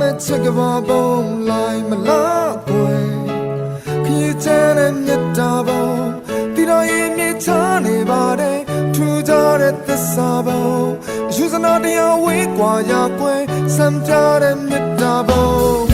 မဲ့ချက်ကဘာပုံလိုက်မလားကွယ်ခရီးချမ်းတဲ့မြတ်တာပုံဒီတော့ရင်မြချနေပါတယ်ထူကြတဲ့သစ္စာပုံအယူဆနာတရားဝေးกว่าရကွယ်စံပြတဲ့မြတ်တာပုံ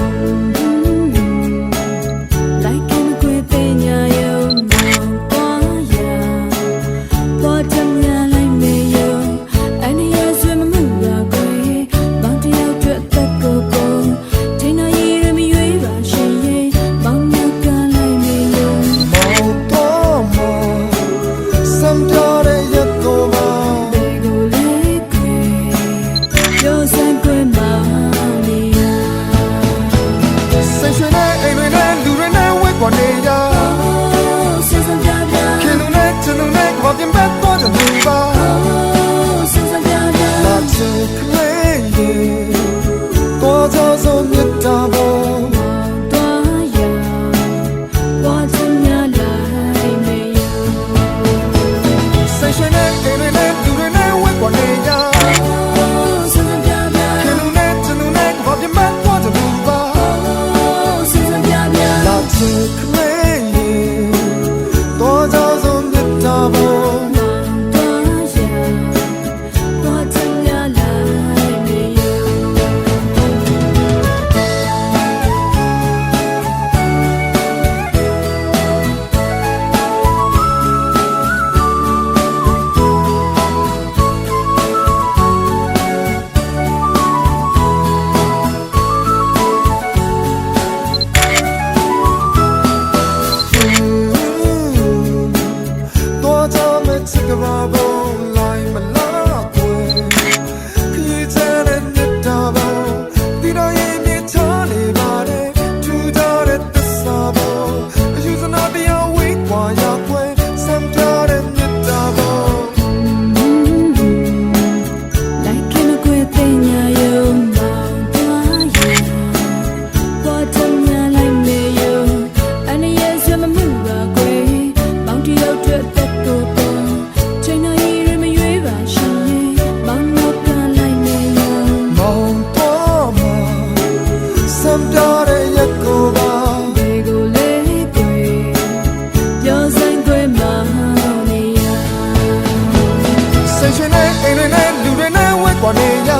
to move on. Oh, since I'm down, down. Not to play you. What does on your double? Sunshine and sick of our bones. ွာနေရ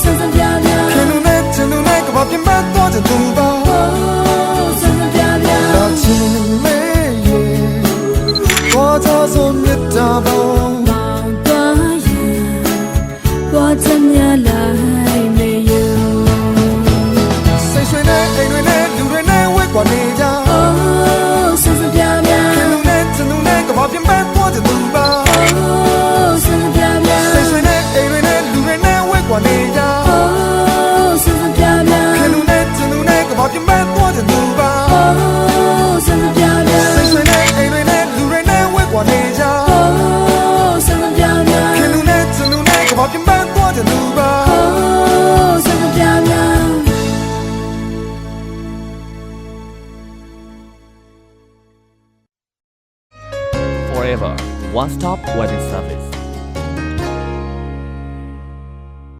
ဆန်းဆန်းပြပြခင်လူနဲ့ချင်းလူနဲ့ကဘာပြမတော့တဲ့သူပါဆန်းဆန်းပြပြလာချင်မေရေဘာသာစုံမြတ်တာဘောမောင်တာရဘာချမ်းရလား forever. One stop wedding service.